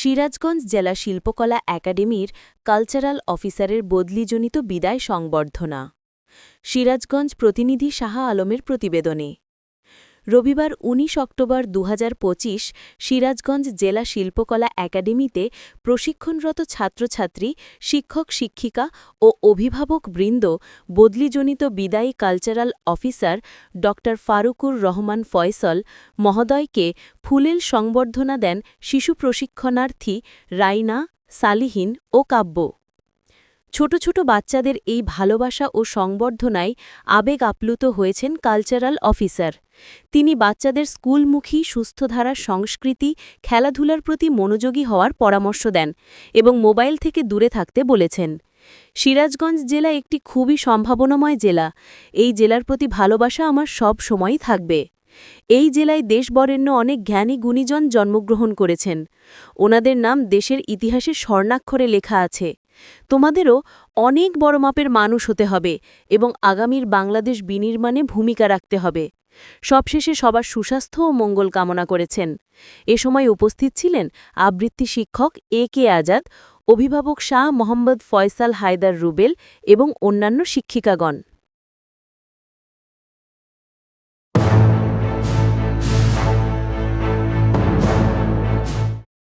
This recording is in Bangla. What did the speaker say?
সিরাজগঞ্জ জেলা শিল্পকলা একাডেমির কালচারাল অফিসারের বদলিজনিত বিদায় সংবর্ধনা। সিরাজগঞ্জ প্রতিনিধি শাহ আলমের প্রতিবেদনে। রবিবার ১৯ অক্টোবর দু হাজার পঁচিশ সিরাজগঞ্জ জেলা শিল্পকলা একাডেমিতে প্রশিক্ষণরত ছাত্রছাত্রী, শিক্ষক শিক্ষিকা ও অভিভাবক বৃন্দ, বদলিজনিত বিদায়ী কালচারাল অফিসার ড ফারুকুর রহমান ফয়সল, মহোদয়কে ফুলেল সংবর্ধনা দেন শিশু প্রশিক্ষণার্থী রাইনা সালিহীন ও কাব্য। ছোট ছোট বাচ্চাদের এই ভালোবাসা ও সংবর্ধনায় আবেগ আপ্লুত হয়েছেন কালচারাল অফিসার। তিনি বাচ্চাদের স্কুলমুখী, সুস্থধারার সংস্কৃতি, খেলাধুলার প্রতি মনোযোগী হওয়ার পরামর্শ দেন এবং মোবাইল থেকে দূরে থাকতে বলেছেন। সিরাজগঞ্জ জেলা একটি খুবই সম্ভাবনাময় জেলা। এই জেলার প্রতি ভালোবাসা আমার সব সময়ই থাকবে। এই জেলায় দেশবরেণ্য অনেক জ্ঞানী গুণীজন জন্মগ্রহণ করেছেন। ওনাদের নাম দেশের ইতিহাসে স্বর্ণাক্ষরে লেখা আছে। তোমাদেরও অনেক বড় মাপের মানুষ হতে হবে এবং আগামীর বাংলাদেশ বিনির্মাণে ভূমিকা রাখতে হবে। সবশেষে সবার সুস্বাস্থ্য ও মঙ্গল কামনা করেছেন। এ সময় উপস্থিত ছিলেন আবৃত্তি শিক্ষক এ কে আজাদ, অভিভাবক শাহ মোহাম্মদ ফয়সাল হায়দার রুবেল এবং অন্যান্য শিক্ষিকাগণ।